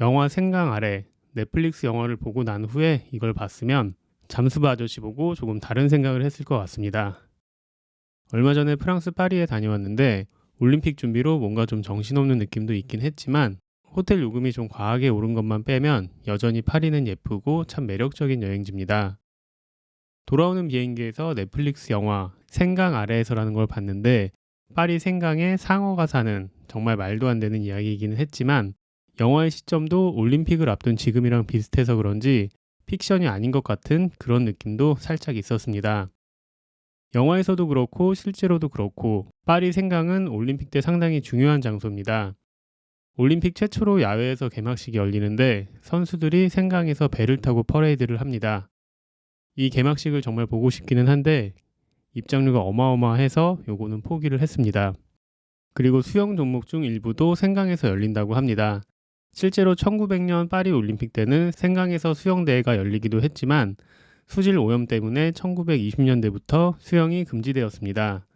영화 생강 아래 넷플릭스 영화를 보고 난 후에 이걸 봤으면 잠수부 아저씨 보고 조금 다른 생각을 했을 것 같습니다. 얼마 전에 프랑스 파리에 다녀왔는데 올림픽 준비로 뭔가 좀 정신없는 느낌도 있긴 했지만 호텔 요금이 좀 과하게 오른 것만 빼면 여전히 파리는 예쁘고 참 매력적인 여행지입니다. 돌아오는 비행기에서 넷플릭스 영화 생강 아래에서라는 걸 봤는데 파리 생강에 상어가 사는 정말 말도 안 되는 이야기이기는 했지만 영화의 시점도 올림픽을 앞둔 지금이랑 비슷해서 그런지 픽션이 아닌 것 같은 그런 느낌도 살짝 있었습니다. 영화에서도 그렇고 실제로도 그렇고 파리 생강은 올림픽 때 상당히 중요한 장소입니다. 올림픽 최초로 야외에서 개막식이 열리는데 선수들이 생강에서 배를 타고 퍼레이드를 합니다. 이 개막식을 정말 보고 싶기는 한데 입장료가 어마어마해서 요거는 포기를 했습니다. 그리고 수영 종목 중 일부도 생강에서 열린다고 합니다. 실제로 1900년 파리 올림픽 때는 생강에서 수영대회가 열리기도 했지만 수질 오염 때문에 1920년대부터 수영이 금지되었습니다.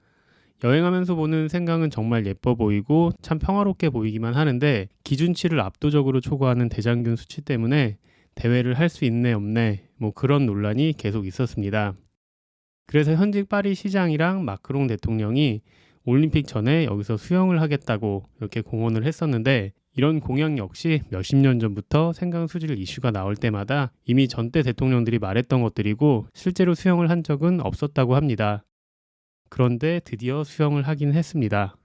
여행하면서 보는 생강은 정말 예뻐 보이고 참 평화롭게 보이기만 하는데 기준치를 압도적으로 초과하는 대장균 수치 때문에 대회를 할 수 있네 없네 뭐 그런 논란이 계속 있었습니다. 그래서 현직 파리 시장이랑 마크롱 대통령이 올림픽 전에 여기서 수영을 하겠다고 이렇게 공언을 했었는데 이런 공약 역시 몇십 년 전부터 생강 수질 이슈가 나올 때마다 이미 전때 대통령들이 말했던 것들이고 실제로 수영을 한 적은 없었다고 합니다. 그런데 드디어 수영을 하긴 했습니다.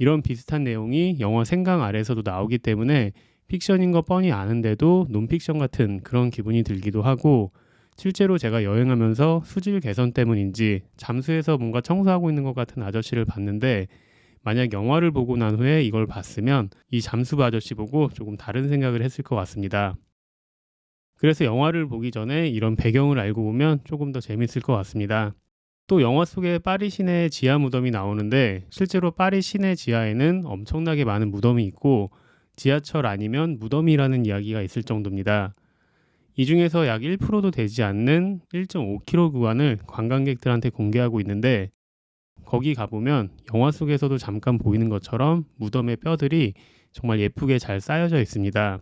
이런 비슷한 내용이 영화 생강 아래에서도 나오기 때문에 픽션인 거 뻔히 아는데도 논픽션 같은 그런 기분이 들기도 하고 실제로 제가 여행하면서 수질 개선 때문인지 잠수해서 뭔가 청소하고 있는 것 같은 아저씨를 봤는데 만약 영화를 보고 난 후에 이걸 봤으면 이 잠수부 아저씨 보고 조금 다른 생각을 했을 것 같습니다. 그래서 영화를 보기 전에 이런 배경을 알고 보면 조금 더 재밌을 것 같습니다. 또 영화 속에 파리 시내 지하 무덤이 나오는데 실제로 파리 시내 지하에는 엄청나게 많은 무덤이 있고 지하철 아니면 무덤이라는 이야기가 있을 정도입니다. 이 중에서 약 1%도 되지 않는 1.5km 구간을 관광객들한테 공개하고 있는데 거기 가보면 영화 속에서도 잠깐 보이는 것처럼 무덤의 뼈들이 정말 예쁘게 잘 쌓여져 있습니다.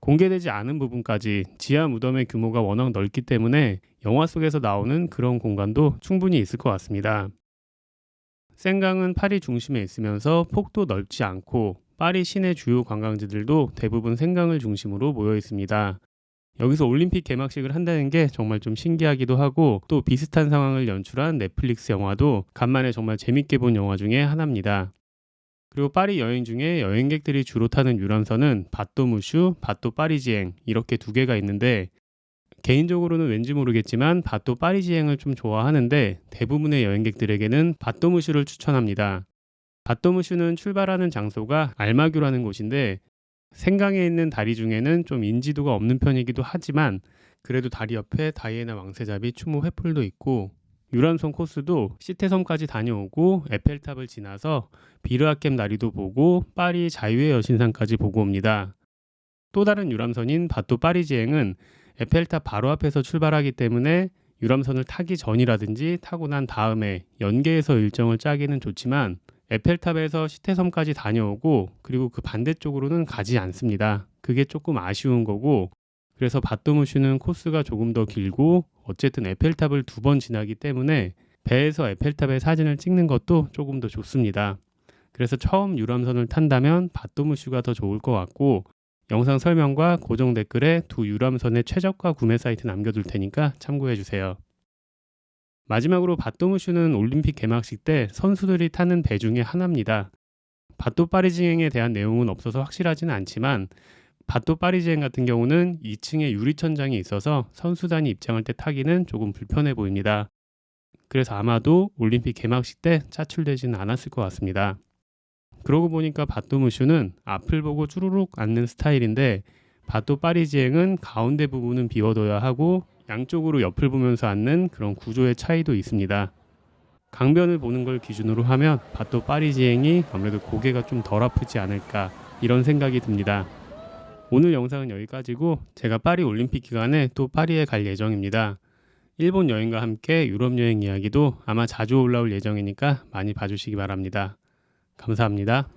공개되지 않은 부분까지 지하 무덤의 규모가 워낙 넓기 때문에 영화 속에서 나오는 그런 공간도 충분히 있을 것 같습니다. 생강은 파리 중심에 있으면서 폭도 넓지 않고 파리 시내 주요 관광지들도 대부분 생강을 중심으로 모여 있습니다. 여기서 올림픽 개막식을 한다는 게 정말 좀 신기하기도 하고 또 비슷한 상황을 연출한 넷플릭스 영화도 간만에 정말 재밌게 본 영화 중에 하나입니다. 그리고 파리 여행 중에 여행객들이 주로 타는 유람선은 바또 무슈, 바또 파리지행 이렇게 두 개가 있는데 개인적으로는 왠지 모르겠지만 바또 파리지행을 좀 좋아하는데 대부분의 여행객들에게는 바또 무슈를 추천합니다. 바또 무슈는 출발하는 장소가 알마규라는 곳인데 생강에 있는 다리 중에는 좀 인지도가 없는 편이기도 하지만 그래도 다리 옆에 다이애나 왕세자비 추모 횃불도 있고 유람선 코스도 시테섬까지 다녀오고 에펠탑을 지나서 비르아켐 다리도 보고 파리 자유의 여신상까지 보고 옵니다. 또 다른 유람선인 바또 파리지행은 에펠탑 바로 앞에서 출발하기 때문에 유람선을 타기 전이라든지 타고 난 다음에 연계해서 일정을 짜기는 좋지만 에펠탑에서 시테섬까지 다녀오고 그리고 그 반대쪽으로는 가지 않습니다. 그게 조금 아쉬운 거고 그래서 바토무슈는 코스가 조금 더 길고 어쨌든 에펠탑을 두 번 지나기 때문에 배에서 에펠탑의 사진을 찍는 것도 조금 더 좋습니다. 그래서 처음 유람선을 탄다면 바토무슈가 더 좋을 것 같고 영상 설명과 고정 댓글에 두 유람선의 최저가 구매 사이트 남겨둘 테니까 참고해 주세요. 마지막으로 바토무슈는 올림픽 개막식 때 선수들이 타는 배 중에 하나입니다. 바토 파리지행에 대한 내용은 없어서 확실하지는 않지만 바토 파리지행 같은 경우는 2층에 유리천장이 있어서 선수단이 입장할 때 타기는 조금 불편해 보입니다. 그래서 아마도 올림픽 개막식 때 차출되지는 않았을 것 같습니다. 그러고 보니까 바토무슈는 앞을 보고 쭈루룩 앉는 스타일인데 바토 파리지행은 가운데 부분은 비워둬야 하고 양쪽으로 옆을 보면서 앉는 그런 구조의 차이도 있습니다. 강변을 보는 걸 기준으로 하면 바토 파리지행이 아무래도 고개가 좀 덜 아프지 않을까 이런 생각이 듭니다. 오늘 영상은 여기까지고 제가 파리 올림픽 기간에 또 파리에 갈 예정입니다. 일본 여행과 함께 유럽 여행 이야기도 아마 자주 올라올 예정이니까 많이 봐주시기 바랍니다. 감사합니다.